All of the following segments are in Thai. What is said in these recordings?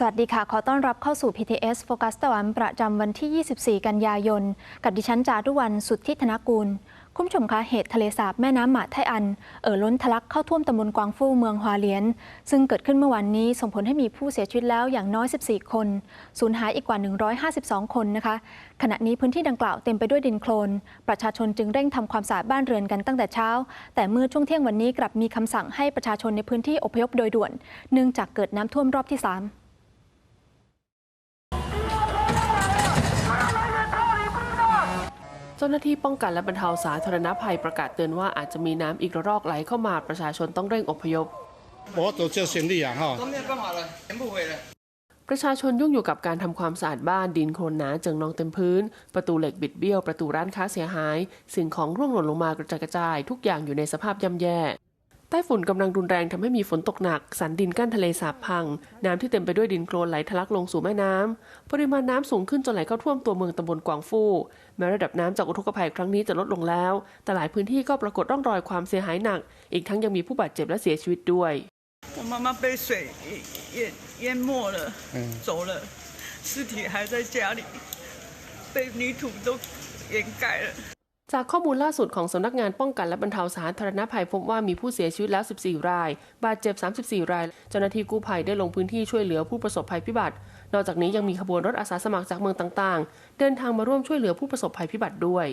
สวัสดีค่ะ ขอต้อนรับเข้าสู่ PTS โฟกัสตะวันประจำวันที่ 24 กันยายน กับดิฉันจารุวรรสุทธิธนกูล คุ้มชมคะเหตุทะเลสาบแม่น้ำหมาไทอัน เอ่อล้นทะลักเข้าท่วมตำบลกวางฟู่เมืองฮวาเลียน ซึ่งเกิดขึ้นเมื่อวันนี้ส่งผลให้มีผู้เสียชีวิตแล้วอย่างน้อย 14 คน สูญหายอีกกว่า 152 คนนะคะ ขณะนี้พื้นที่ดังกล่าวเต็มไปด้วยดินโคลน ประชาชนจึงเร่งทำความสะอาดบ้านเรือนกันตั้งแต่เช้า แต่เมื่อช่วงเที่ยงวันนี้กลับมีคำสั่งให้ประชาชนในพื้นที่อพยพโดยด่วน เนื่องจากเกิดน้ำท่วมรอบที่ 3 เจ้าหน้าที่ป้องกันและบรรเทาสาธารณภัยประกาศเตือนว่าอาจจะมีน้ำอีกระรอกไหลเข้ามาประชาชนต้องเร่งอพยพประชาชนยุ่งอยู่กับการทำความสะอาดบ้านดินโคลนหนาเจิงนองเต็มพื้น ประตูเหล็กบิดเบี้ยว ประตูร้านค้าเสียหาย สิ่งของร่วงหล่นลงมากระจายกระจาย ทุกอย่างอยู่ในสภาพย่ำแย่ ใต้ฝุ่นกำลังรุนแรงทำให้มีฝนตกหนัก สันดินกั้นทะเลสาบพัง น้ำที่เต็มไปด้วยดินโคลนไหลทะลักลงสู่แม่น้ำ ปริมาณน้ำสูงขึ้นจนไหลเข้าท่วมตัวเมืองตำบลกวางฟู่แม้ระดับน้ำจากอุทกภัยครั้งนี้จะลดลงแล้ว แต่หลายพื้นที่ก็ปรากฏร่องรอยความเสียหายหนัก อีกทั้งยังมีผู้บาดเจ็บและเสียชีวิตด้วย 我妈妈被水淹淹没了，走了，尸体还在家里，被泥土都掩盖了。 จากข้อมูลล่าสุดของสำนักงานป้องกันและบรรเทาสาธารณภัยพบว่ามีผู้เสียชีวิตแล้ว 14 ราย บาดเจ็บ 34 ราย เจ้าหน้าที่กู้ภัยได้ลงพื้นที่ช่วยเหลือผู้ประสบภัยพิบัติ นอกจากนี้ยังมีขบวนรถอาสาสมัครจากเมืองต่างๆ เดินทางมาร่วมช่วยเหลือผู้ประสบภัยพิบัติด้วย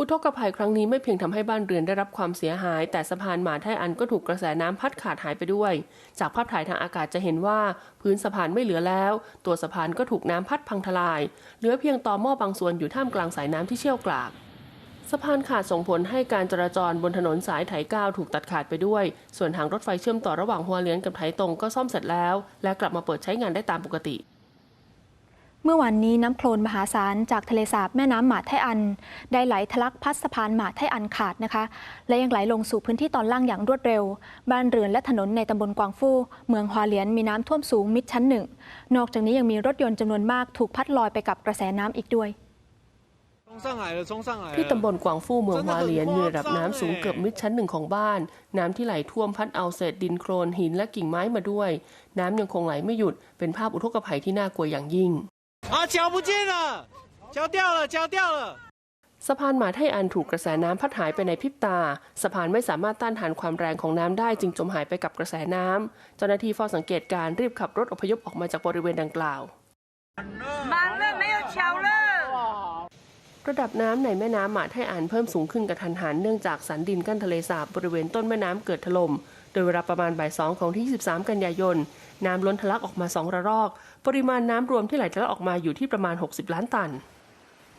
อุทกภัยครั้งนี้ไม่เพียงทำให้บ้านเรือนได้รับความเสียหาย แต่สะพานหมาไทอันก็ถูกกระแสน้ำพัดขาดหายไปด้วย จากภาพถ่ายทางอากาศจะเห็นว่าพื้นสะพานไม่เหลือแล้ว ตัวสะพานก็ถูกน้ำพัดพังทลาย เหลือเพียงต่อหม้อบางส่วนอยู่ท่ามกลางสายน้ำที่เชี่ยวกรากสะพานขาดส่งผลให้การจราจรบนถนนสายไถเก้าวถูกตัดขาดไปด้วย ส่วนทางรถไฟเชื่อมต่อระหว่างฮัวเลียนกับไถตรงก็ซ่อมเสร็จแล้ว และกลับมาเปิดใช้งานได้ตามปกติ เมื่อวันนี้น้ำโคลนมหาศาลจากทะเลสาบแม่น้ำหมาไทอัน ได้ไหลทะลักพัดสะพานหมาไทอันขาดนะคะ และยังไหลลงสู่พื้นที่ตอนล่างอย่างรวดเร็ว บ้านเรือนและถนนในตำบลกวางฟู่เมืองฮวาเลียนมีน้ำท่วมสูงมิดชั้นหนึ่ง นอกจากนี้ยังมีรถยนต์จำนวนมากถูกพัดลอยไปกับกระแสน้ำอีกด้วยที่ตำบลกวางฟู่เมืองฮวาเลียนมีระดับน้ำสูงเกือบมิดชั้นหนึ่งของบ้าน น้ำที่ไหลท่วมพัดเอาเศษดินโคลนหินและกิ่งไม้มาด้วย น้ำยังคงไหลไม่หยุดเป็นภาพอุทกภัยที่น่ากลัวอย่างยิ่ง 啊，脚不见了，脚掉了，脚掉了。 สะพานหมาไทอันถูกกระแสน้ำพัดหายไปในพริบตา สะพานไม่สามารถต้านทานความแรงของน้ำได้จึงจมหายไปกับกระแสน้ำเจ้าหน้าที่เฝ้าสังเกตการณ์รีบขับรถอพยพออกมาจากบริเวณดังกล่าว 满了，没有桥了。 ระดับน้ำในแม่น้ำหมาไทอันเพิ่มสูงขึ้นกระทันหันเนื่องจากสันดินกั้นทะเลสาบบริเวณต้นแม่น้ำเกิดถล่ม โด ยเวลาประมาณบ่ายสองของที่ 23 กันยายน น้ำล้นทะลักออกมาสองระลอก ปริมาณน้ำรวมที่ไหลทะลักออกมาอยู่ที่ประมาณ 60 ล้านตัน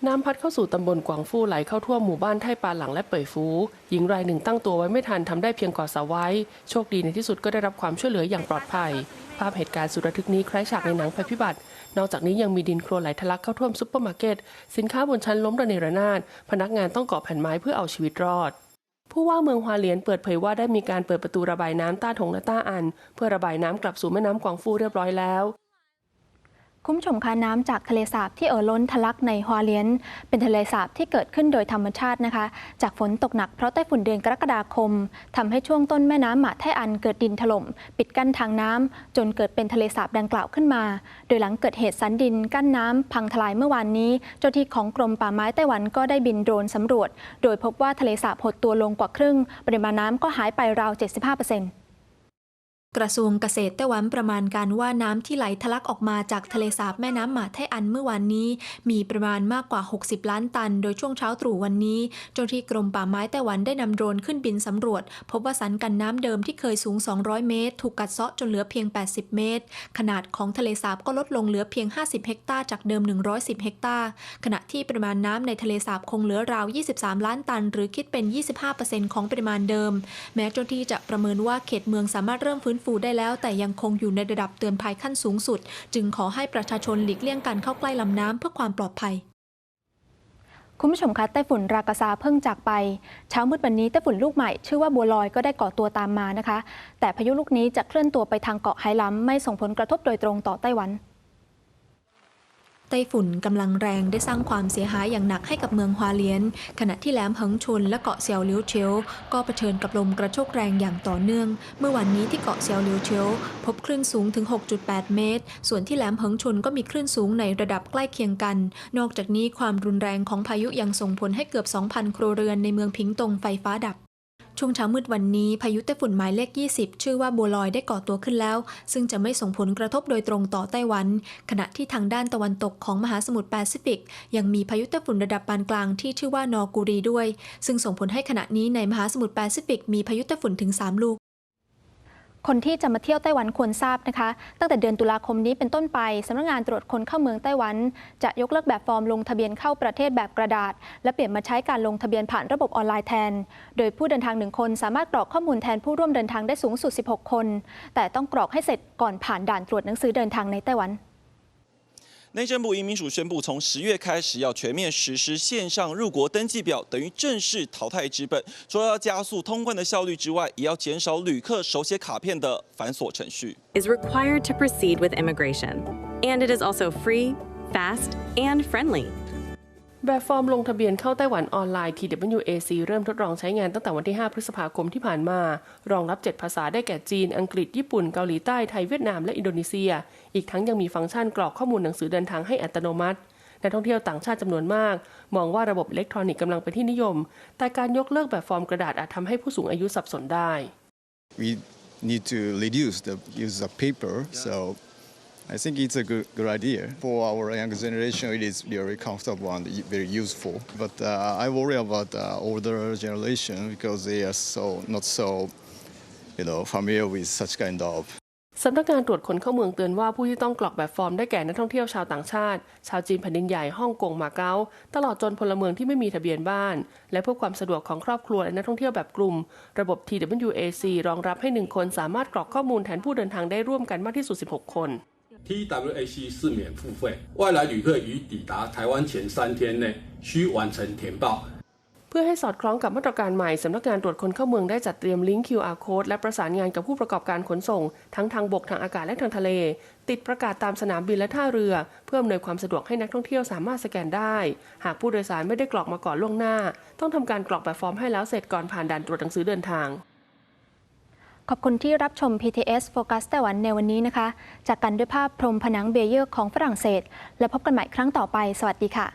น้ำพัดเข้าสู่ตำบลกวางฟู่ไหลเข้าท่วมหมู่บ้านไท่ปาหลังและเป่ยฟู หญิงรายหนึ่งตั้งตัวไว้ไม่ทันทำได้เพียงกอดเสาไว้ โชคดีในที่สุดก็ได้รับความช่วยเหลืออย่างปลอดภัย ภาพเหตุการณ์สุดระทึกนี้คล้ายฉากในหนังภัยพิบัติ นอกจากนี้ยังมีดินโคลนไหลทะลักเข้าท่วมซุปเปอร์มาร์เก็ต สินค้าบนชั้นล้มระเนระนาด พนักงานต้องเกาะแผ่นไม้เพื่อเอาชีวิตรอด ผู้ว่าเมืองฮวาเลียนเปิดเผยว่าได้มีการเปิดประตูระบายน้ำต้าถงและต้าอัน เพื่อระบายน้ำกลับสู่แม่น้ำกวางฟูเรียบร้อยแล้ว คุณผู้ชมคะน้ำจากทะเลสาบที่เอ่อล้นทะลักในฮวาเลียน เป็นทะเลสาบที่เกิดขึ้นโดยธรรมชาตินะคะ จากฝนตกหนักเพราะไต้ฝุ่นเดือนกรกฎาคมทำให้ช่วงต้นแม่น้ำหมาไทอันเกิดดินถล่ม ปิดกั้นทางน้ำจนเกิดเป็นทะเลสาบดังกล่าวขึ้นมา โดยหลังเกิดเหตุสันดินกั้นน้ำพังทลายเมื่อวานนี้ เจ้าที่ของกรมป่าไม้ไต้หวันก็ได้บินโดรนสำรวจ โดยพบว่าทะเลสาบหดตัวลงกว่าครึ่ง ปริมาณน้ำก็หายไปราว 75% กระทรวงเกษตรไต้หวันประมาณการว่าน้ำที่ไหลทะลักออกมาจากทะเลสาบแม่น้ำหมาไทอันเมื่อวานนี้ มีประมาณมากกว่า 60 ล้านตัน โดยช่วงเช้าตรู่วันนี้เจ้าหน้าที่กรมป่าไม้ไต้หวันได้นำโดรนขึ้นบินสำรวจ พบว่าสันกันน้ำเดิมที่เคยสูง 200 เมตร ถูกกัดเซาะจนเหลือเพียง 80 เมตร ขนาดของทะเลสาบก็ลดลงเหลือเพียง 50 เฮกตาร์จากเดิม 110 เฮกตาร์ขณะที่ปริมาณน้ำในทะเลสาบคงเหลือราว 23 ล้านตัน หรือคิดเป็น 25%ของปริมาณเดิม แม้เจ้าหน้าที่จะประเมินว่าเขตเมืองสามารถเริ่มฟื้นฟูได้แล้ว แต่ยังคงอยู่ในระดับเตือนภัยขั้นสูงสุด จึงขอให้ประชาชนหลีกเลี่ยงการเข้าใกล้ลำน้ำเพื่อความปลอดภัยคุณผู้ชมคะไต้ฝุ่นรากาซาเพิ่งจากไป เช้ามืดวันนี้ไต้ฝุ่นลูกใหม่ชื่อว่าบัวลอยก็ได้ก่อตัวตามมานะคะ แต่พายุลูกนี้จะเคลื่อนตัวไปทางเกาะไหหลำไม่ส่งผลกระทบโดยตรงต่อไต้หวัน ไต้ฝุ่นกำลังแรงได้สร้างความเสียหายอย่างหนักให้กับเมืองฮวาเลียน ขณะที่แหลมเหิงชุนและเกาะเซียวเลิวเชียวก็เผชิญกับลมกระโชกแรงอย่างต่อเนื่อง เมื่อวันนี้ที่เกาะเซียวเลิวเชียวพบคลื่นสูงถึง 6.8 เมตร ส่วนที่แหลมเหิงชุนก็มีคลื่นสูงในระดับใกล้เคียงกัน นอกจากนี้ความรุนแรงของพายุยังส่งผลให้เกือบ 2,000 ครัวเรือนในเมืองพิงตงไฟฟ้าดับ ช่วงเช้ามืดวันนี้พายุไต้ฝุ่นหมายเลข 20 ชื่อว่าบัวลอยได้ก่อตัวขึ้นแล้ว ซึ่งจะไม่ส่งผลกระทบโดยตรงต่อไต้หวัน ขณะที่ทางด้านตะวันตกของมหาสมุทรแปซิฟิก ยังมีพายุไต้ฝุ่นระดับปานกลางที่ชื่อว่านอกูรีด้วย ซึ่งส่งผลให้ขณะนี้ในมหาสมุทรแปซิฟิกมีพายุไต้ฝุ่นถึง 3 ลูก คนที่จะมาเที่ยวไต้หวันควรทราบนะคะ ตั้งแต่เดือนตุลาคมนี้เป็นต้นไปสำนักงานตรวจคนเข้าเมืองไต้หวัน จะยกเลิกแบบฟอร์มลงทะเบียนเข้าประเทศแบบกระดาษ และเปลี่ยนมาใช้การลงทะเบียนผ่านระบบออนไลน์แทน โดยผู้เดินทางหนึ่งคนสามารถกรอกข้อมูลแทนผู้ร่วมเดินทางได้สูงสุด 16 คน แต่ต้องกรอกให้เสร็จก่อนผ่านด่านตรวจหนังสือเดินทางในไต้หวัน 内政部移民署宣布，从十月开始要全面实施线上入国登记表，等于正式淘汰资本。除了要加速通关的效率之外，也要减少旅客手写卡片的繁琐程序。is required to proceed with immigration. And it is also free, fast, and friendly. แบบฟอร์มลงทะเบียนเข้าไต้หวันออนไลน์ TWAC เริ่มทดลองใช้งานตั้งแต่วันที่ 5 พฤษภาคมที่ผ่านมา รองรับ 7 ภาษาได้แก่จีน อังกฤษ ญี่ปุ่น เกาหลีใต้ ไทย เวียดนาม และอินโดนีเซีย อีกทั้งยังมีฟังก์ชันกรอกข้อมูลหนังสือเดินทางให้อัตโนมัตินักท่องเที่ยวต่างชาติจำนวนมาก มองว่าระบบอิเล็กทรอนิกส์กำลังเป็นที่นิยม แต่การยกเลิกแบบฟอร์มกระดาษอาจทำให้ผู้สูงอายุสับสนได้ we need to reduce the use of paper. So I think it's a good, good idea. For our younger generation, it is very comfortable and very useful. But uh, I worry about the older generation because they are so not so, you know, familiar with such kind of สำนักงานตรวจคนเข้าเมืองเตือนว่าผู้ที่ต้องกรอกแบบฟอร์มได้แก่นักท่องเที่ยวชาวต่างชาติ ชาวจีนแผ่นดินใหญ่ฮ่องกงมาเก๊าตลอดจนพลเมืองที่ไม่มีทะเบียนบ้าน และเพื่อความสะดวกของครอบครัวและนักท่องเที่ยวแบบกลุ่ม ระบบ TWAC รองรับให้หนึ่งคนสามารถกรอกข้อมูลแทนผู้เดินทางได้ร่วมกันมากที่สุด 16 คน TWAC 是免付费，外来旅客于抵达台湾前三天内需完成填报。 เพื่อให้สอดคล้องกับมาตรการใหม่ สำนักงานตรวจคนเข้าเมืองได้จัดเตรียมลิงก์ QR code และประสานงานกับผู้ประกอบการขนส่ง ทั้งทางบกทางอากาศและทางทะเล ติดประกาศตามสนามบินและท่าเรือ เพื่ออำนวยความสะดวกให้นักท่องเที่ยวสามารถสแกนได้ หากผู้โดยสารไม่ได้กรอกมาก่อนล่วงหน้า ต้องทำการกรอกแบบฟอร์มให้แล้วเสร็จก่อนผ่านด่านตรวจหนังสือเดินทาง ขอบคุณที่รับชม PTS โฟกัสไต้หวันในวันนี้นะคะ จากกันด้วยภาพพรมผนังเบเยอร์ของฝรั่งเศส และพบกันใหม่ครั้งต่อไป สวัสดีค่ะ